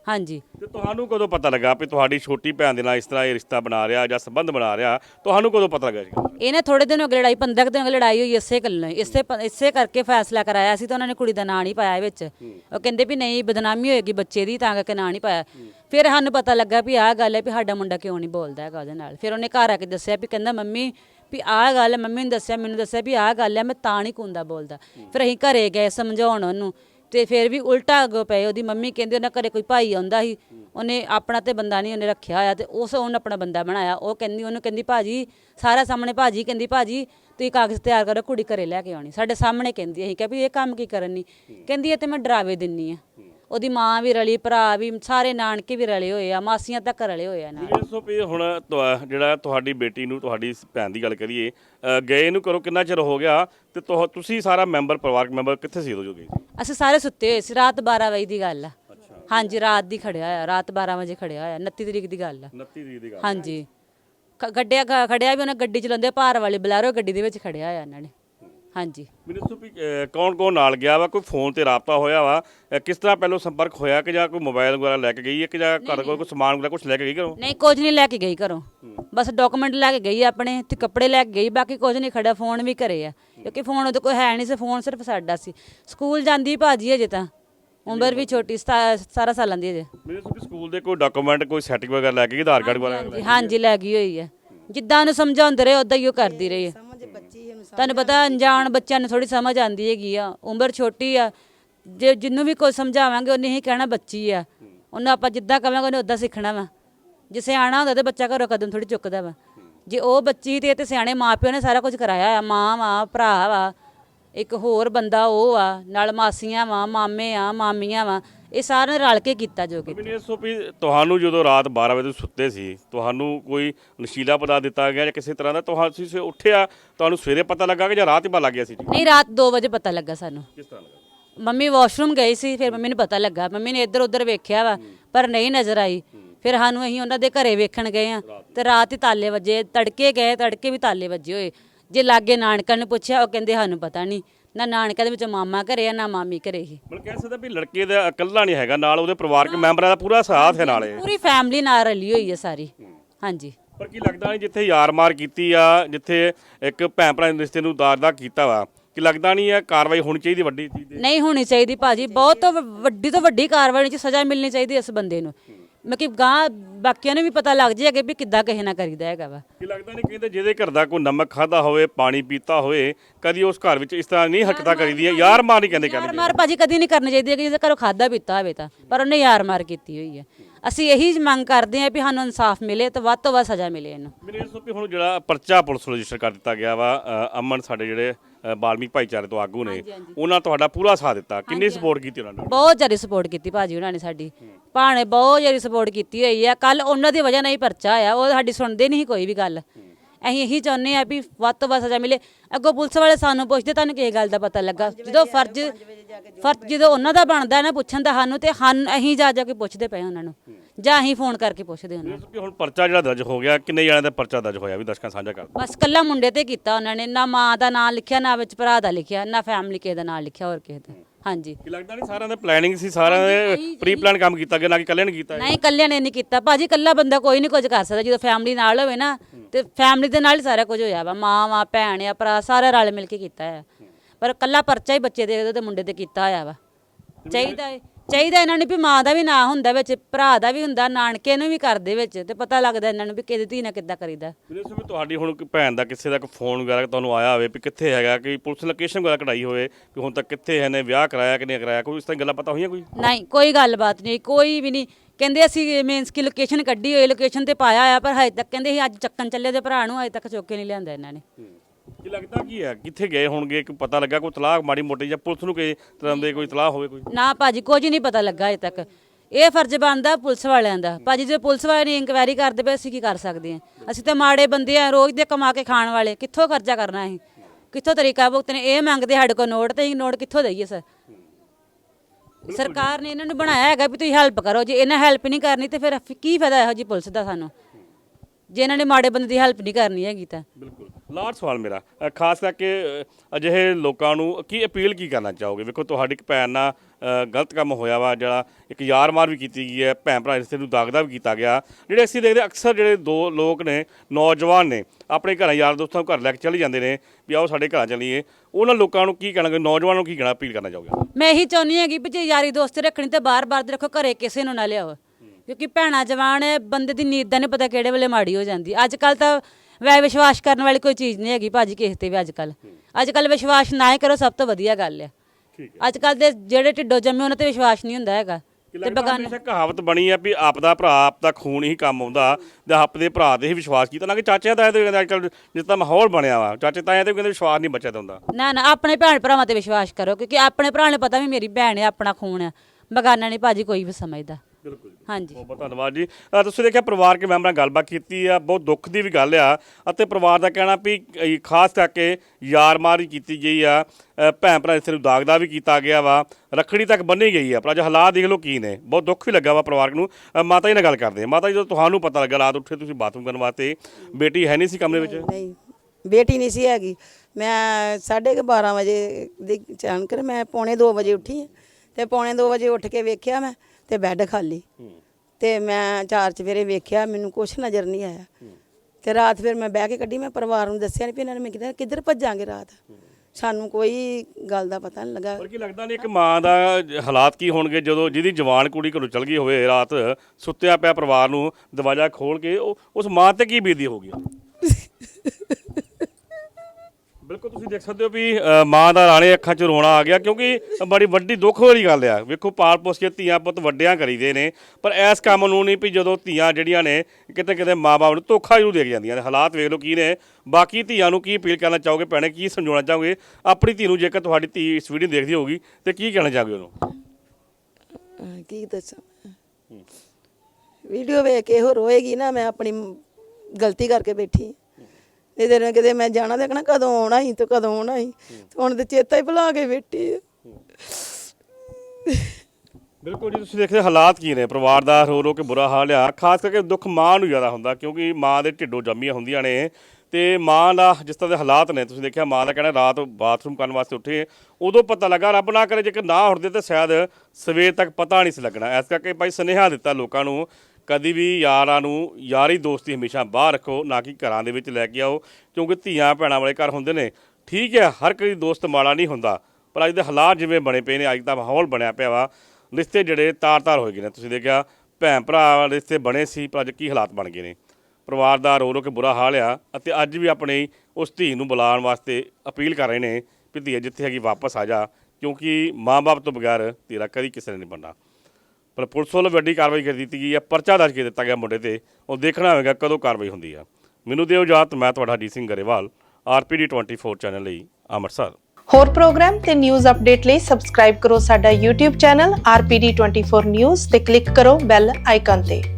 ਹਾਂਜੀ। ਤੇ ਤੁਹਾਨੂੰ ਕਦੋਂ ਪਤਾ ਲੱਗਾ ਵੀ ਤੁਹਾਡੀ ਛੋਟੀ ਭੈਣ ਦੇ ਨਾਲ ਇਸ ਤਰ੍ਹਾਂ ਇਹ ਰਿਸ਼ਤਾ ਬਣਾ ਰਿਹਾ ਜਾਂ ਸੰਬੰਧ ਬਣਾ ਰਿਹਾ? ਤੁਹਾਨੂੰ ਕਦੋਂ ਪਤਾ ਲੱਗਾ ਜੀ? ਇਹਨੇ ਥੋੜੇ ਦਿਨ ਗਏ ਲੜਾਈ 15 ਕੁ ਦਿਨ ਗਏ ਲੜਾਈ ਹੋਈ ਇਸੇ ਗੱਲੋਂ ਹੀ। ਇਸੇ ਪ- ਇਸੇ ਕਰਕੇ ਫੈਸਲਾ ਕਰਾਇਆ ਸੀ ਤਾਂ ਉਹਨਾਂ ਨੇ ਕੁੜੀ ਦਾ ਨਾਂ ਨਹੀਂ ਪਾਇਆ ਵਿੱਚ। ਉਹ ਕਹਿੰਦੇ ਵੀ ਨਹੀਂ ਬਦਨਾਮੀ ਹੋਏਗੀ ਬੱਚੇ ਦੀ ਤਾਂ ਕਰਕੇ ਨਾਂ ਨਹੀਂ ਪਾਇਆ। ਫਿਰ ਸਾਨੂੰ ਪਤਾ ਲੱਗਾ ਵੀ ਆਹ ਗੱਲ ਹੈ ਵੀ ਸਾਡਾ ਮੁੰਡਾ ਕਿਉਂ ਨਹੀਂ ਬੋਲਦਾ ਹੈਗਾ ਉਹਦੇ ਨਾਲ। ਫਿਰ ਉਹਨੇ ਘਰ ਆ ਕੇ ਦੱਸਿਆ ਵੀ ਕਹਿੰਦਾ ਮੰਮੀ ਵੀ ਆਹ ਗੱਲ ਹੈ। ਮੰਮੀ ਨੇ ਦੱਸਿਆ ਮੈਨੂੰ ਦੱਸਿਆ ਵੀ ਆਹ ਗੱਲ ਹੈ ਮੈਂ ਤਾਂ ਨਹੀਂ ਕੁੰਦਾ ਬੋਲਦਾ। ਫਿਰ ਅਸੀਂ ਘਰੇ ਗਏ ਸਮਝਾਉਣ ਉਹਨੂੰ। ਤੇ ਫਿਰ ਵੀ ਉਲਟਾ ਅੱਗੋਂ ਪਏ, ਉਹਦੀ ਮੰਮੀ ਕਹਿੰਦੀ ਉਹਨਾਂ ਘਰੇ ਕੋਈ ਭਾਈ ਆਉਂਦਾ ਸੀ, ਉਹਨੇ ਆਪਣਾ ਤੇ ਬੰਦਾ ਨਹੀਂ ਉਹਨੇ ਰੱਖਿਆ ਹੋਇਆ ਤੇ ਉਸ ਉਹਨੇ ਆਪਣਾ ਬੰਦਾ ਬਣਾਇਆ, ਉਹ ਕਹਿੰਦੀ, ਉਹਨੂੰ ਕਹਿੰਦੀ, ਭਾਜੀ, ਸਾਰਾ ਸਾਹਮਣੇ ਭਾਜੀ ਕਹਿੰਦੀ, ਭਾਜੀ, ਤੁਸੀਂ ਕਾਗਜ਼ ਤਿਆਰ ਕਰੋ, ਕੁੜੀ ਘਰੇ ਲੈ ਕੇ ਆਉਣੀ। ਸਾਡੇ ਸਾਹਮਣੇ ਕਹਿੰਦੀ, ਅਸੀਂ ਕਿਹਾ ਵੀ ਇਹ ਕੰਮ ਕੀ ਕਰਨ ਨਹੀਂ ਕਹਿੰਦੀ, ਇਹ ਤੇ ਮੈਂ ਡਰਾਵੇ ਦਿੰਨੀ ਆ। ਉਹਦੀ ਮਾਂ ਵੀ ਰਲੀ ਭਰਾ ਵੀ ਸਾਰੇ ਨਾਨਕੇ ਵੀ ਰਲੇ ਹੋਏ ਆ ਮਾਸੀਆਂ ਤੱਕ ਰਲੇ ਹੋਏ ਆ ਨਾਲ ਦੱਸੋ ਵੀ ਹੁਣ ਤੁਹਾ- ਜਿਹੜਾ ਤੁਹਾਡੀ ਬੇਟੀ ਨੂੰ ਤੁਹਾਡੀ ਭੈਣ ਦੀ ਗੱਲ ਕਰੀਏ ਅ, ਗਏ ਨੂੰ ਕਰੋ ਕਿੰਨਾ ਚਿਰ ਹੋ ਗਿਆ ਤੇ ਤੁਹ- ਤੁਸੀਂ ਸਾਰਾ ਮੈਂਬਰ ਪਰਿਵਾਰਕ ਮੈਂਬਰ ਕਿੱਥੇ ਸੀ ਉਦੋਂ ਜੋ ਗਏ ਸੀ? ਅਸੀਂ ਸਾਰੇ ਸੁੱਤੇ ਹੋਏ ਸੀ ਰਾਤ 12 ਵਜੇ ਦੀ ਗੱਲ ਆ। ਹਾਂਜੀ ਰਾਤ ਦੀ ਖੜਿਆ ਹੋਇਆ ਰਾਤ 12 ਵਜੇ ਖੜਿਆ ਹੋਇਆ 29 ਤਰੀਕ ਦੀ ਗੱਲ ਆ। 29 ਤਰੀਕ ਦੀ ਗੱਲ ਹਾਂਜੀ। ਖ- ਗੱਡਿਆ ਖ- ਖੜਿਆ ਵੀ ਉਹਨਾਂ ਗੱਡੀ ਚਲਾਉਂਦੇ ਭਾਰ ਵਾਲੀ ਬਲੈਰੋ ਗੱਡੀ ਦੇ ਵਿੱਚ ਖੜਿਆ ਹੋਇਆ ਇਹਨਾਂ ਨੇ। ਹਾਂਜੀ। ਮੈਨੂੰ ਦੱਸੋ ਵੀ ਕੌਣ ਕੌਣ ਨਾਲ ਗਿਆ ਵਾ? ਕੋਈ ਫੋਨ ਤੇ ਰਾਬਤਾ ਹੋਇਆ ਵਾ? ਅ, ਕਿਸ ਤਰ੍ਹਾਂ ਪਹਿਲਾਂ ਸੰਪਰਕ ਹੋਇਆ ਕਿ ਜਾਂ ਕੋਈ ਮੋਬਾਈਲ ਵਗੈਰਾ ਲੈ ਕੇ ਗਈ ਹੈ ਕਿ ਜਾਂ ਘਰ ਕੋਲ ਕੋਈ ਸਮਾਨ ਵਗੈਰਾ ਕੁਝ ਲੈ ਕੇ ਗਈ ਘਰੋਂ? ਨਹੀਂ ਕੁਝ ਨਹੀਂ ਲੈ ਕੇ ਗਈ ਘਰੋਂ। ਬਸ ਡਾਕੂਮੈਂਟ ਲੈ ਕੇ ਗਈ ਆਪਣੇ ਤੇ ਕੱਪੜੇ ਲੈ ਕੇ ਗਈ ਬਾਕੀ ਕੁਝ ਨਹੀਂ ਖੜਾ ਫੋਨ ਵੀ ਘਰੇ ਆ। ਕਿਉਂਕਿ ਫੋਨ ਉਹਦੇ ਕੋਲ ਹੈ ਨਹੀਂ ਸੀ ਫੋਨ ਸਿਰਫ ਸਾਡਾ ਸੀ। ਸਕੂਲ ਜਾਂਦੀ ਭਾਜੀ ਅਜੇ ਤਾਂ। ਉਮਰ ਵੀ ਛੋਟੀ 17 ਸਾਲਾਂ ਦੀ ਅਜੇ ਮੈਨੂੰ ਦੱਸੋ ਵੀ ਸਕੂਲ ਦੇ ਕੋਈ ਡਾਕੂਮੈਂਟ ਕੋਈ ਸਰਟੀਫਿਕੇਟ ਵਗੈਰਾ ਲੈ ਕੇ ਗਈ ਆਧਾਰ ਕਾਰਡ ਵਗੈਰਾ? ਹਾਂਜੀ ਹਾਂਜੀ ਲੈ ਗਈ ਹੋਈ ਹੈ। ਜਿੱਦਾਂ ਉਹਨੂੰ ਸਮਝਾਉਂਦੇ ਰਹੇ ਉਦਾਂ ਹੀ ਉਹ ਕਰਦੀ ਰਹੀ ਹੈ ਸਮਝ ਬੱਚੀ ਇਹਨੂੰ ਸਮਝ ਤੁਹਾਨੂੰ ਪਤਾ, ਅਣਜਾਣ ਬੱਚਿਆਂ ਨੂੰ ਥੋੜੀ ਸਮਝ ਆਂਦੀ ਹੈਗੀ ਆ। ਉਮਰ ਛੋਟੀ ਆ। ਜੇ ਜਿੰਨੂੰ ਵੀ ਕੋਈ ਸਮਝਾਵਾਂਗੇ, ਉਹਨੇ ਹੀ ਕਹਿਣਾ ਬੱਚੀ ਆ। ਉਹਨੂੰ ਆਪਾਂ ਜਿੱਦਾਂ ਕਵਾਂਗੇ, ਉਹਨੇ ਉਦਾਂ ਸਿੱਖਣਾ ਵਾ। ਜੇ ਸਿਆਣਾ ਹੁੰਦਾ ਤੇ ਬੱਚਾ ਘਰੋਂ ਕਦਮ ਥੋੜੀ ਚੁੱਕਦਾ ਵਾ। ਜੇ ਉਹ ਬੱਚੀ ਤੇ ਇਹ ਤੇ ਸਿਆਣੇ ਮਾਪਿਓ ਨੇ ਸਾਰਾ ਕੁਝ ਕਰਾਇਆ ਆ, ਮਾਂ ਵਾ, ਭਰਾ ਵਾ, ਇੱਕ ਹੋਰ ਬੰਦਾ ਉਹ ਆ, ਨਾਲ ਮਾਸੀਆਂ ਵਾ, ਮਾਮੇ ਆ, ਮਾਮੀਆਂ ਵਾ ਇਹ ਸਾਰਿਆਂ ਨੇ ਰਲ ਕੇ ਕੀਤਾ ਜੋ ਕਿ ਮੈਨੂੰ ਇਹ ਦੱਸੋ ਵੀ ਤੁਹਾਨੂੰ ਜਦੋਂ ਰਾਤ 12 ਵਜੇ ਤੁਸੀਂ ਸੁੱਤੇ ਸੀ ਤੁਹਾਨੂੰ ਕੋਈ ਨਸ਼ੀਲਾ ਪਦਾਰਥ ਦਿੱਤਾ ਗਿਆ ਜਾਂ ਕਿਸੇ ਤਰ੍ਹਾਂ ਦਾ? ਤੁਹਾਨੂੰ ਤੁਸੀਂ ਉੱਠਿਆ ਤੁਹਾਨੂੰ ਸਵੇਰੇ ਪਤਾ ਲੱਗਾ ਕਿ ਜਾਂ ਰਾਤ ਹੀ ਪਤਾ ਲੱਗ ਗਿਆ ਸੀ ਜੀ? ਨਹੀਂ ਰਾਤ 2 ਵਜੇ ਪਤਾ ਲੱਗਾ ਸਾਨੂੰ। ਕਿਸ ਤਰ੍ਹਾਂ ਲੱਗਾ? ਮੰਮੀ ਵਾਸ਼ਰੂਮ ਗਈ ਸੀ ਫਿਰ ਮੰਮੀ ਨੂੰ ਪਤਾ ਲੱਗਾ। ਮੰਮੀ ਨੇ ਇੱਧਰ ਉੱਧਰ ਵੇਖਿਆ ਵਾ ਪਰ ਨਹੀਂ ਨਜ਼ਰ ਆਈ। ਫਿਰ ਸਾਨੂੰ ਅਸੀਂ ਉਹਨਾਂ ਦੇ ਘਰੇ ਵੇਖਣ ਗਏ ਆ ਤੇ ਰਾਤ ਹੀ ਤਾਲੇ ਵੱਜੇ। ਤੜਕੇ ਗਏ ਤੜਕੇ ਵੀ ਤਾਲੇ ਵੱਜੇ ਹੋਏ। ਜੇ ਲਾਗੇ ਨਾਨਕਾ ਨੂੰ ਪੁੱਛਿਆ ਉਹ ਕਹਿੰਦੇ ਸਾਨੂੰ ਪਤਾ ਨਹੀਂ। ਨਾ ਨਾਨਕਾ ਦੇ ਵਿੱਚ ਮਾਮਾ ਘਰੇ ਆ ਨਾ ਮਾਮੀ ਘਰੇ ਹੀ। ਮਤਲਬ ਕਹਿ ਸਕਦਾ ਵੀ ਲੜਕੇ ਦਾ ਇਕੱਲਾ ਨਹੀਂ ਹੈਗਾ ਨਾਲ ਉਹਦੇ ਪਰਿਵਾਰਕ ਮੈਂਬਰਾਂ ਦਾ ਪੂਰਾ ਸਾਥ ਹੈ ਨਾਲੇ। ਪੂਰੀ ਫੈਮਿਲੀ ਨਾਲ ਰਲੀ ਹੋਈ ਹੈ ਸਾਰੀ। ਹਾਂਜੀ। ਪਰ ਕੀ ਲੱਗਦਾ ਨਹੀਂ ਜਿੱਥੇ ਯਾਰ ਮਾਰ ਕੀਤੀ ਆ ਜਿੱਥੇ ਇੱਕ ਭੈਣ ਭਰਾ ਦੇ ਰਿਸ਼ਤੇ ਨੂੰ ਦਾਦਾ ਕੀਤਾ ਵਾ ਕੀ ਲੱਗਦਾ ਨਹੀਂ ਇਹ ਕਾਰਵਾਈ ਹੋਣੀ ਚਾਹੀਦੀ ਵੱਡੀ ਚੀਜ਼ ਦੀ? ਨਹੀਂ ਹੋਣੀ ਚਾਹੀਦੀ ਭਾਜੀ ਬਹੁਤ ਵੱਡੀ ਤੋਂ ਵੱਡੀ ਕਾਰਵਾਈ ਚ ਸਜ਼ਾ ਮਿਲਣੀ ਚਾਹੀਦੀ ਇਸ ਬੰਦੇ ਨੂੰ। ਮੈਂ ਕਿ ਗਾਂ ਬਾਕੀਆਂ ਨੂੰ ਵੀ ਪਤਾ ਲੱਗ ਜਾਏਗਾ ਵੀ ਕਿੱਦਾਂ ਕਿਸੇ ਨਾਲ ਕਰੀਦਾ ਹੈਗਾ ਵਾ। ਕੀ ਲੱਗਦਾ ਨਹੀਂ ਕਹਿੰਦੇ ਜਿਹਦੇ ਘਰ ਦਾ ਕੋਈ ਨਮਕ ਖਾਦਾ ਹੋਵੇ ਪਾਣੀ ਪੀਤਾ ਹੋਵੇ ਕਦੀ ਉਸ ਘਰ ਵਿੱਚ ਇਸ ਤਰ੍ਹਾਂ ਨਹੀਂ ਹਰਕਤਾਂ ਕਰੀਦੀਆਂ ਯਾਰ ਮਾਰ ਨਹੀਂ ਕਹਿੰਦੇ ਯਾਰ ਕਹਿੰਦੇ ਮਾਰ ਭਾਜੀ ਕਦੀ ਨਹੀਂ ਕਰਨੀ ਚਾਹੀਦੀ ਕਿ ਜਿਹਦੇ ਘਰੋਂ ਖਾਦਾ ਪੀਤਾ ਹੋਵੇ ਤਾਂ ਪਰ ਉਹਨੇ ਯਾਰ ਮਾਰ ਕੀਤੀ ਹੋਈ ਹੈ। ਅਸੀਂ ਇਹੀ ਮੰਗ ਕਰਦੇ ਹਾਂ ਵੀ ਸਾਨੂੰ ਇਨਸਾਫ ਮਿਲੇ ਤੇ ਵੱਧ ਤੋਂ ਵੱਧ ਸਜ਼ਾ ਮਿਲੇ ਇਹਨੂੰ। ਮੇਰੇ ਇਸ ਵੀ ਹੁਣ ਜਿਹੜਾ ਪਰਚਾ ਪੁਲਿਸ ਰਜਿਸਟਰ ਕਰ ਦਿੱਤਾ ਗਿਆ ਵਾ ਅ, ਅਮਨ ਸਾਡੇ ਜਿਹੜੇ ਅ, ਬਾਲਮੀਕ ਭਾਈਚਾਰੇ ਤੋਂ ਆਗੂ ਨੇ ਉਹਨਾਂ ਤੁਹਾਡਾ ਪੂਰਾ ਸਾਥ ਦਿੱਤਾ। ਕਿੰਨੀ ਸਪੋਰਟ ਕੀਤੀ ਉਹਨਾਂ ਨੇ? ਬਹੁਤ ਜ਼ਿਆਦਾ ਸਪੋਰਟ ਕੀਤੀ ਭਾਜੀ ਉਹਨਾਂ ਨੇ ਸਾਡੀ। ਭਾਣੇ ਬਹੁਤ ਜ਼ਿਆਦਾ ਸਪੋਰਟ ਕੀਤੀ ਹੋਈ ਆ। ਕੱਲ ਉਹਨਾਂ ਦੀ ਵਜ੍ਹਾ ਨਾਲ ਹੀ ਪਰਚਾ ਆਇਆ ਉਹ ਸਾਡੀ ਸੁਣਦੇ ਨਹੀਂ ਕੋਈ ਵੀ ਗੱਲ। ਅਸੀਂ ਇਹੀ ਚਾਹੁੰਦੇ ਆ ਵੀ ਵੱਧ ਤੋਂ ਵੱਧ ਸਜ਼ਾ ਮਿਲੇ। ਅੱਗੋਂ ਪੁਲਿਸ ਵਾਲੇ ਸਾਨੂੰ ਪੁੱਛਦੇ ਤੁਹਾਨੂੰ ਕਿਸ ਗੱਲ ਦਾ ਪਤਾ ਲੱਗਾ? ਜਦੋਂ ਫਰਜ਼ ਫਰਜ਼ ਜਦੋਂ ਉਹਨਾਂ ਦਾ ਬਣਦਾ ਨਾ ਪੁੱਛਣ ਦਾ ਸਾਨੂੰ ਤੇ ਹਨ ਅਸੀਂ ਜਾ ਜਾ ਕੇ ਪੁੱਛਦੇ ਪਏ ਉਹਨਾਂ ਨੂੰ। ਜਾਂ ਅਸੀਂ ਫੋਨ ਕਰਕੇ ਪੁੱਛਦੇ ਉਹਨਾਂ ਨੂੰ। ਕਿ ਹੁਣ ਪਰਚਾ ਜਿਹੜਾ ਦਰਜ ਹੋ ਗਿਆ ਕਿੰਨੇ ਜਣਿਆਂ ਦਾ ਪਰਚਾ ਦਰਜ ਹੋਇਆ ਵੀ ਦਰਸ਼ਕਾਂ ਸਾਂਝਾ ਕਰ। ਬਸ ਕੱਲਾ ਮੁੰਡੇ ਤੇ ਕੀਤਾ ਉਹਨਾਂ ਨੇ ਨਾ ਮਾਂ ਦਾ ਨਾਂ ਲਿਖਿਆ ਨਾ ਵਿੱਚ ਭਰਾ ਦਾ ਲਿਖਿਆ ਨਾ ਫੈਮਿਲੀ ਕਿਸੇ ਦਾ ਨਾਂ ਲਿਖਿਆ ਹੋਰ ਕਿਸੇ ਦਾ। ਹਾਂਜੀ। ਕੀ ਲੱਗਦਾ ਨਹੀਂ ਸਾਰਿਆਂ ਦਾ ਪਲੈਨਿੰਗ ਸੀ ਸਾਰਿਆਂ ਨੇ ਪ੍ਰੀ ਪਲਾਨ ਕੰਮ ਕੀਤਾ ਗਿਆ ਨਾ ਕਿ ਇਕੱਲੇ ਨੇ ਕੀਤਾ ਨਹੀਂ ਕੱਲਿਆਂ ਨੇ ਨਹੀਂ ਕੀਤਾ। ਭਾਜੀ ਕੱਲਾ ਬੰਦਾ ਕੋਈ ਨਹੀਂ ਕੁਝ ਕਰ ਸਕਦਾ। ਜਦੋਂ ਫੈਮਿਲੀ ਨਾਲ ਹੋਵੇ ਨਾ ਤੇ ਫੈਮਿਲੀ ਦੇ ਨਾਲ ਹੀ ਸਾਰਾ ਕੁਝ ਹੋਇਆ ਵਾ। ਮਾਂ ਵਾ ਭੈਣ ਆ ਭਰਾ ਸਾਰੇ ਰਲ ਮਿਲ ਕੇ ਕੀਤਾ ਹੈ ਪਰ ਕੱਲਾ ਪਰਚਾ ਹੀ ਬੱਚੇ ਦੇ ਉਹਦੇ ਤੇ ਮੁੰਡੇ ਤੇ ਕੀਤਾ ਹੋਇਆ ਵਾ। ਚਾਹੀਦਾ ਹੈ ਚਾਹੀਦਾ ਇਹਨਾਂ ਨੂੰ ਵੀ ਮਾਂ ਦਾ ਵੀ ਨਾਂ ਹੁੰਦਾ ਵਿੱਚ ਭਰਾ ਦਾ ਵੀ ਹੁੰਦਾ ਨਾਨਕੇ ਨੂੰ ਵੀ ਕਰਦੇ ਵਿੱਚ ਤੇ ਪਤਾ ਲੱਗਦਾ ਇਹਨਾਂ ਨੂੰ ਵੀ ਕਿਹਦੀ ਧੀ ਨਾਲ ਕਿੱਦਾਂ ਕਰੀਦਾ। ਵੀਰੇ ਸੋ ਵੀ ਤੁਹਾਡੀ ਹੁਣ ਕੋਈ ਭੈਣ ਦਾ ਕਿਸੇ ਦਾ ਕੋਈ ਫੋਨ ਵਗੈਰਾ ਤੁਹਾਨੂੰ ਆਇਆ ਹੋਵੇ ਵੀ ਕਿੱਥੇ ਹੈਗਾ ਕਿ ਪੁਲਿਸ ਲੋਕੇਸ਼ਨ ਵਗੈਰਾ ਕਢਾਈ ਹੋਵੇ ਵੀ ਹੁਣ ਤੱਕ ਕਿੱਥੇ ਹੈ ਨੇ ਵਿਆਹ ਕਰਾਇਆ ਕਿ ਨਹੀਂ ਕਰਾਇਆ ਕੋਈ ਇਸ ਤਰ੍ਹਾਂ ਗੱਲਾਂ ਪਤਾ ਹੋਈਆਂ ਕੋਈ? ਨਹੀਂ ਕੋਈ ਗੱਲਬਾਤ ਨਹੀਂ ਕੋਈ ਵੀ ਨਹੀਂ। ਕਹਿੰਦੇ ਅਸੀਂ ਮੀਨਸ ਕਿ ਲੋਕੇਸ਼ਨ ਕੱਢੀ ਹੋਈ ਲੋਕੇਸ਼ਨ ਤੇ ਪਾਇਆ ਆ ਪਰ ਹਜੇ ਤੱਕ ਕਹਿੰਦੇ ਸੀ ਅੱਜ ਚੱਕਣ ਚੱਲੇ ਦੇ ਭਰਾ ਨੂੰ ਹਜੇ ਤੱਕ ਚੁੱਕ ਕੇ ਨਹੀਂ ਲਿਆਂਦਾ ਇਹਨਾਂ ਨੇ। ਕੀ ਲੱਗਦਾ ਕੀ ਹੈ? ਕਿੱਥੇ ਗਏ ਹੋਣਗੇ? ਕਿ ਪਤਾ ਲੱਗਾ ਕੋਈ ਤਲਾਕ ਮਾੜੀ ਮੋਟੀ ਜਾਂ ਪੁਲਿਸ ਨੂੰ ਕਿਸੇ ਤਰ੍ਹਾਂ ਦੇ ਕੋਈ ਤਲਾਕ ਹੋਵੇ ਕੋਈ? ਨਾ ਭਾਜੀ ਕੁਝ ਨਹੀਂ ਪਤਾ ਲੱਗਾ ਹਜੇ ਤੱਕ। ਇਹ ਫਰਜ਼ ਬਣਦਾ ਪੁਲਿਸ ਵਾਲਿਆਂ ਦਾ। ਭਾਜੀ ਜੇ ਪੁਲਿਸ ਵਾਲੇ ਨੇ ਇਨਕੁਆਇਰੀ ਕਰਦੇ ਪਏ ਅਸੀਂ ਕੀ ਕਰ ਸਕਦੇ ਹਾਂ? ਅਸੀਂ ਤਾਂ ਮਾੜੇ ਬੰਦੇ ਆ ਰੋਜ਼ ਦੇ ਕਮਾ ਕੇ ਖਾਣ ਵਾਲੇ। ਕਿੱਥੋਂ ਖਰਚਾ ਕਰਨਾ ਅਸੀਂ? ਕਿੱਥੋਂ ਤਰੀਕਾ ਭੁਗਤਣੇ? ਇਹ ਮੰਗਦੇ ਸਾਡੇ ਕੋਲ ਨੋਟ ਤੇ ਅਸੀਂ ਨੋਟ ਕਿੱਥੋਂ ਦਈਏ ਸਰ? ਸਰਕਾਰ ਨੇ ਇਹਨਾਂ ਨੂੰ ਬਣਾਇਆ ਹੈਗਾ ਵੀ ਤੁਸੀਂ ਹੈਲਪ ਕਰੋ। ਜੇ ਇਹਨਾਂ ਹੈਲਪ ਨਹੀਂ ਕਰਨੀ ਤੇ ਫਿਰ ਕੀ ਫਾਇਦਾ ਇਹੋ ਜੀ ਪੁਲਿਸ ਦਾ ਸਾਨੂੰ? ਜੇ ਇਹਨਾਂ ਨੇ ਮਾੜੇ ਬੰਦੇ ਦੀ ਹੈਲਪ ਨਹੀਂ ਕਰਨੀ ਹੈਗੀ ਤਾਂ। ਬਿਲਕੁਲ। ਲਾਟ ਸਵਾਲ ਮੇਰਾ ਅ, ਖਾਸ ਕਰਕੇ ਅ, ਅਜਿਹੇ ਲੋਕਾਂ ਨੂੰ ਕੀ ਅਪੀਲ ਕੀ ਕਰਨਾ ਚਾਹੋਗੇ? ਵੇਖੋ ਤੁਹਾਡੀ ਇੱਕ ਭੈਣ ਨਾਲ ਅ, ਗਲਤ ਕੰਮ ਹੋਇਆ ਵਾ ਜਿਹੜਾ ਇੱਕ ਯਾਰ ਮਾਰ ਵੀ ਕੀਤੀ ਗਈ ਹੈ ਭੈਣ ਭਰਾ ਰਿਸ਼ਤੇ ਨੂੰ ਦਾਗਦਾ ਵੀ ਕੀਤਾ ਗਿਆ। ਜਿਹੜੇ ਅਸੀਂ ਦੇਖਦੇ ਅਕਸਰ ਜਿਹੜੇ ਦੋ ਲੋਕ ਨੇ ਨੌਜਵਾਨ ਨੇ ਆਪਣੇ ਘਰਾਂ ਯਾਰ ਦੋਸਤਾਂ ਨੂੰ ਘਰ ਲੈ ਕੇ ਚਲੇ ਜਾਂਦੇ ਨੇ ਵੀ ਆਓ ਸਾਡੇ ਘਰਾਂ ਚੱਲੀਏ। ਉਹਨਾਂ ਲੋਕਾਂ ਨੂੰ ਕੀ ਕਹਿਣਾ ਨੌਜਵਾਨਾਂ ਨੂੰ ਕੀ ਕਹਿਣਾ ਅਪੀਲ ਕਰਨਾ ਚਾਹੋਗੇ? ਮੈਂ ਇਹੀ ਚਾਹੁੰਦੀ ਹੈਗੀ ਵੀ ਜੇ ਯਾਰੀ ਦੋਸਤੀ ਰੱਖਣੀ ਤੇ ਬਾਰ-ਬਾਰ ਦੇ ਰੱਖੋ ਘਰੇ ਕਿਸੇ ਨੂੰ ਨਾ ਲਿਆਓ। ਕਿਉਂਕਿ ਭੈਣਾ ਜਵਾਨ ਹੈ ਬੰਦੇ ਦੀ ਨੀਂਦ ਦਾ ਨਹੀਂ ਪਤਾ ਕਿਹੜੇ ਵੇਲੇ ਮਾੜੀ ਹੋ ਜਾਂਦੀ। ਅੱਜ ਕੱਲ ਤਾਂ ਵੈ ਵਿਸ਼ਵਾਸ ਕਰਨ ਵਾਲੀ ਕੋਈ ਚੀਜ਼ ਨਹੀਂ ਹੈਗੀ ਭਾਜੀ ਕਿਸੇ ਤੇ ਵੀ ਅੱਜ ਕੱਲ ਅੱਜ ਕੱਲ ਵਿਸ਼ਵਾਸ ਨਾ ਹੀ ਕਰੋ ਸਭ ਤੋਂ ਵਧੀਆ ਗੱਲ ਆ। ਅੱਜ ਕੱਲ ਦੇ ਜਿਹੜੇ ਢਿੱਡੋ ਜੰਮੇ ਉਹਨਾਂ ਤੇ ਵਿਸ਼ਵਾਸ ਨਹੀਂ ਹੁੰਦਾ ਹੈਗਾ। ਤੇ ਬਗਾਨੇ ਕਹਾਵਤ ਬਣੀ ਹੈ ਵੀ ਆਪ ਦਾ ਭਰਾ ਆਪ ਦਾ ਖੂਨ ਹੀ ਕੰਮ ਆਉਂਦਾ ਤੇ ਆਪ ਦੇ ਭਰਾ ਤੇ ਹੀ ਵਿਸ਼ਵਾਸ ਕੀਤਾ। ਨਾ ਕਿ ਚਾਚਿਆਂ ਦਾ ਤੇ ਅੱਜ ਕੱਲ ਤਰ੍ਹਾਂ ਮਾਹੌਲ ਬਣਿਆ ਵਾ ਚਾਚੇ ਤਾਇਆਂ ਤੇ ਵੀ ਕਹਿੰਦੇ ਵਿਸ਼ਵਾਸ ਨਹੀਂ ਬੱਚਾ ਦਾ ਹੁੰਦਾ। ਨਾ ਨਾ ਆਪਣੇ ਭੈਣ ਭਰਾਵਾਂ ਤੇ ਵਿਸ਼ਵਾਸ ਕਰੋ ਕਿਉਂਕਿ ਆਪਣੇ ਭਰਾ ਨੂੰ ਪਤਾ ਵੀ ਮੇਰੀ ਭੈਣ ਹੈ ਆਪਣਾ ਖੂਨ ਹੈ ਬਗਾਨਾ ਨਹੀਂ ਭਾਜੀ ਕੋਈ ਵੀ ਸਮਝਦਾ। ਬਿਲਕੁਲ ਹਾਂਜੀ। ਬਹੁਤ ਬਹੁਤ ਧੰਨਵਾਦ ਜੀ। ਅ, ਤੁਸੀਂ ਦੇਖਿਆ ਪਰਿਵਾਰ ਕੇ ਮੈਂਬਰਾਂ ਨਾਲ ਗੱਲਬਾਤ ਕੀਤੀ ਆ ਬਹੁਤ ਦੁੱਖ ਦੀ ਵੀ ਗੱਲ ਆ ਅਤੇ ਪਰਿਵਾਰ ਦਾ ਕਹਿਣਾ ਵੀ ਖਾਸ ਕਰਕੇ ਯਾਰ ਮਾਰੀ ਕੀਤੀ ਗਈ ਆ ਅ, ਭੈਣ ਭਰਾ ਇਸ ਨੂੰ ਦਾਗਦਾ ਵੀ ਕੀਤਾ ਗਿਆ ਵਾ ਰੱਖੜੀ ਤੱਕ ਬੰਨੀ ਗਈ ਆ ਪਰ ਅੱਜ ਹਾਲਾਤ ਦੇਖ ਲਓ ਕੀ ਨੇ। ਬਹੁਤ ਦੁੱਖ ਵੀ ਲੱਗਾ ਵਾ ਪਰਿਵਾਰ ਨੂੰ। ਅ, ਮਾਤਾ ਜੀ ਨਾਲ ਗੱਲ ਕਰਦੇ ਆ ਮਾਤਾ ਜੀ ਜਦੋਂ ਤੁਹਾਨੂੰ ਪਤਾ ਲੱਗਾ ਰਾਤ ਉੱਠੇ ਤੁਸੀਂ ਬਾਥਰੂਮ ਕਰਨ ਵਾਸਤੇ ਬੇਟੀ ਹੈ ਨਹੀਂ ਸੀ ਕਮਰੇ ਵਿੱਚ? ਨਹੀਂ ਬੇਟੀ ਨਹੀਂ ਸੀ ਹੈਗੀ। ਮੈਂ 12:30 ਵਜੇ ਦੀ ਚਾਨ ਕਰ ਮੈਂ ਪੌਣੇ 2 ਵਜੇ ਉੱਠੀ ਤੇ ਪੌਣੇ 2 ਵਜੇ ਉੱਠ ਕੇ ਵੇਖਿਆ ਮੈਂ ਤੇ ਬੈੱਡ ਖਾਲੀ। ਤੇ ਮੈਂ ਚਾਰ ਚਵੇਰੇ ਵੇਖਿਆ ਮੈਨੂੰ ਕੁਛ ਨਜ਼ਰ ਨਹੀਂ ਆਇਆ। ਤੇ ਰਾਤ ਫਿਰ ਮੈਂ ਬਹਿ ਕੇ ਕੱਢੀ ਮੈਂ ਪਰਿਵਾਰ ਨੂੰ ਦੱਸਿਆ ਨਹੀਂ ਵੀ ਇਹਨਾਂ ਨੇ ਮੈਂ ਕਿਹਾ ਕਿੱਧਰ ਭੱਜਾਂਗੇ ਰਾਤ। ਸਾਨੂੰ ਕੋਈ ਗੱਲ ਦਾ ਪਤਾ ਨਹੀਂ ਲੱਗਾ। ਪਰ ਕੀ ਲੱਗਦਾ ਨਹੀਂ ਇੱਕ ਮਾਂ ਦਾ ਹਾਲਾਤ ਕੀ ਹੋਣਗੇ ਜਦੋਂ ਜਿਹਦੀ ਜਵਾਨ ਕੁੜੀ ਘਰੋਂ ਚਲ ਗਈ ਹੋਵੇ ਰਾਤ ਸੁੱਤਿਆ ਪਿਆ ਪਰਿਵਾਰ ਨੂੰ ਦਰਵਾਜ਼ਾ ਖੋਲ ਕੇ ਉਸ ਮਾਂ ਤੇ ਕੀ ਬੀਤੀ ਹੋਗੀ ਤੁਸੀਂ ਦੇਖ ਸਕਦੇ ਹੋ ਵੀ ਅ, ਮਾਂ ਦਾ ਰਾਣੇ ਅੱਖਾਂ 'ਚ ਰੋਣਾ ਆ ਗਿਆ ਕਿਉਂਕਿ ਬੜੀ ਵੱਡੀ ਦੁੱਖ ਵਾਲੀ ਗੱਲ ਆ। ਵੇਖੋ ਪਾਲ ਪੋਸ ਕੇ ਧੀਆਂ ਪੁੱਤ ਵੱਡਿਆਂ ਕਰੀਦੇ ਨੇ ਪਰ ਇਸ ਕੰਮ ਨੂੰ ਨਹੀਂ ਵੀ ਜਦੋਂ ਧੀਆਂ ਜਿਹੜੀਆਂ ਨੇ ਕਿਤੇ ਕਿਤੇ ਮਾਂ-ਬਾਪ ਨੂੰ ਧੋਖਾ ਜ਼ਰੂਰ ਦੇ ਕੇ ਜਾਂਦੀਆਂ ਨੇ। ਹਾਲਾਤ ਵੇਖ ਲਓ ਕੀ ਨੇ। ਬਾਕੀ ਧੀਆਂ ਨੂੰ ਕੀ ਅਪੀਲ ਕਰਨਾ ਚਾਹੋਗੇ ਭੈਣੇ? ਕੀ ਸਮਝਾਉਣਾ ਚਾਹੋਗੇ? ਆਪਣੀ ਧੀ ਨੂੰ ਜੇਕਰ ਤੁਹਾਡੀ ਧੀ ਇਸ ਵੀਡੀਓ ਦੇਖਦੀ ਹੋਊਗੀ ਤੇ ਕੀ ਕਹਿਣਾ ਚਾਹੋਗੇ ਉਹਨੂੰ? ਅਹ ਕੀ ਦੱਸਾਂ? ਵੀਡੀਓ ਵੇਖ ਕੇ ਇਹੋ ਰੋਏਗੀ ਨਾ ਮੈਂ ਆਪਣੀ ਮ- ਗਲਤੀ ਕਰਕੇ ਬੈਠੀ। ਇਹਦੇ ਨਾਲ ਕਿਤੇ ਮੈਂ ਜਾਣਾ ਦੇਖਣਾ, ਕਦੋਂ ਆਉਣਾ ਸੀ ਤੇ ਕਦੋਂ ਆਉਣਾ ਸੀ। ਹੁਣ ਤੇ ਚੇਤਾ ਹੀ ਭੁਲਾ ਕੇ ਬੈਠੀ ਆ। ਬਿਲਕੁਲ ਜੀ, ਤੁਸੀਂ ਦੇਖਦੇ ਹਾਲਾਤ ਕੀ ਨੇ? ਪਰਿਵਾਰ ਦਾ ਰੋ ਰੋ ਕੇ ਬੁਰਾ ਹਾਲ ਆ। ਖਾਸ ਕਰਕੇ ਦੁੱਖ ਮਾਂ ਨੂੰ ਜ਼ਿਆਦਾ ਹੁੰਦਾ, ਕਿਉਂਕਿ ਮਾਂ ਦੇ ਢਿੱਡੋਂ ਜੰਮੀਆਂ ਹੁੰਦੀਆਂ ਨੇ। ਤੇ ਮਾਂ ਦਾ ਜਿਸ ਤਰ੍ਹਾਂ ਦੇ ਹਾਲਾਤ ਨੇ, ਤੁਸੀਂ ਦੇਖਿਆ ਮਾਂ ਦਾ ਕਹਿਣਾ, ਰਾਤ ਬਾਥਰੂਮ ਕਰਨ ਵਾਸਤੇ ਉੱਠੇ। ਉਦੋਂ ਪਤਾ ਲੱਗਾ, ਰੱਬ ਨਾ ਕਰੇ ਜੇਕਰ ਨਾ ਉੱਠਦੇ ਤਾਂ ਸ਼ਾਇਦ ਸਵੇਰ ਤੱਕ ਪਤਾ ਨਹੀਂ ਸੀ ਲੱਗਣਾ। ਇਸ ਕਰਕੇ ਭਾਈ ਸੁਨੇਹਾ ਦਿੱਤਾ ਲੋਕਾਂ ਨੂੰ ਕਦੀ ਵੀ ਯਾਰਾਂ ਨੂੰ, ਯਾਰੀ ਦੋਸਤੀ ਹਮੇਸ਼ਾ ਬਾਹਰ ਰੱਖੋ, ਨਾ ਕਿ ਘਰਾਂ ਦੇ ਵਿੱਚ ਲੈ ਕੇ ਆਓ, ਕਿਉਂਕਿ ਧੀਆਂ ਭੈਣਾਂ ਵਾਲੇ ਘਰ ਹੁੰਦੇ ਨੇ। ਠੀਕ ਹੈ, ਹਰ ਕੋਈ ਦੋਸਤ ਮਾੜਾ ਨਹੀਂ ਹੁੰਦਾ, ਪਰ ਅੱਜ ਦੇ ਹਾਲਾਤ ਜਿਵੇਂ ਬਣੇ ਪਏ ਨੇ, ਅੱਜ ਦਾ ਮਾਹੌਲ ਬਣਿਆ ਪਿਆ ਵਾ। ਰਿਸ਼ਤੇ ਜਿਹੜੇ ਤਾਰ-ਤਾਰ ਹੋਏ ਗਏ ਨੇ, ਤੁਸੀਂ ਦੇਖਿਆ ਭੈਣ ਭਰਾ ਰਿਸ਼ਤੇ ਬਣੇ ਸੀ, ਪਰ ਅੱਜ ਕੀ ਹਾਲਾਤ ਬਣ ਗਏ ਨੇ? ਪਰਿਵਾਰ ਦਾ ਰੋ ਰੋ ਕੇ ਬੁਰਾ ਹਾਲ ਆ, ਅਤੇ ਅੱਜ ਵੀ ਆਪਣੀ ਉਸ ਧੀ ਨੂੰ ਬੁਲਾਉਣ ਵਾਸਤੇ ਅਪੀਲ ਕਰ ਰਹੇ ਨੇ ਵੀ ਧੀਏ, ਜਿੱਥੇ ਹੈਗੀ ਵਾਪਸ ਆ ਜਾ, ਕਿਉਂਕਿ ਮਾਂ-ਬਾਪ ਤੋਂ ਬਗੈਰ ਤੇਰਾ ਕਦੀ ਕਿਸੇ ਨੇ ਨਹੀਂ ਬਣਨਾ। ਪਰ ਪੁਲਿਸ ਵੱਲੋਂ ਵੱਡੀ ਕਾਰਵਾਈ ਕਰ ਦਿੱਤੀ ਗਈ ਹੈ। ਪਰਚਾ ਦਰਜ ਕਰ ਦਿੱਤਾ ਗਿਆ ਮੁੰਡੇ ਤੇ। ਉਹ ਦੇਖਣਾ ਹੋਵੇਗਾ ਕਦੋਂ ਕਾਰਵਾਈ ਹੁੰਦੀ ਆ। ਮੈਨੂੰ ਦਿਓ ਇਜਾਜ਼ਤ, ਮੈਂ ਤੁਹਾਡਾ ਹਰਜੀਤ ਸਿੰਘ ਗਰੇਵਾਲ, ਆਰਪੀਡੀ 24 ਚੈਨਲ ਲਈ ਅੰਮ੍ਰਿਤਸਰ। ਹੋਰ ਪ੍ਰੋਗਰਾਮ ਤੇ ਨਿਊਜ਼ ਅਪਡੇਟ ਲਈ ਸਬਸਕ੍ਰਾਈਬ ਕਰੋ ਸਾਡਾ YouTube ਚੈਨਲ RPD24 News ਤੇ ਕਲਿੱਕ ਕਰੋ ਬੈਲ ਆਈਕਨ ਤੇ।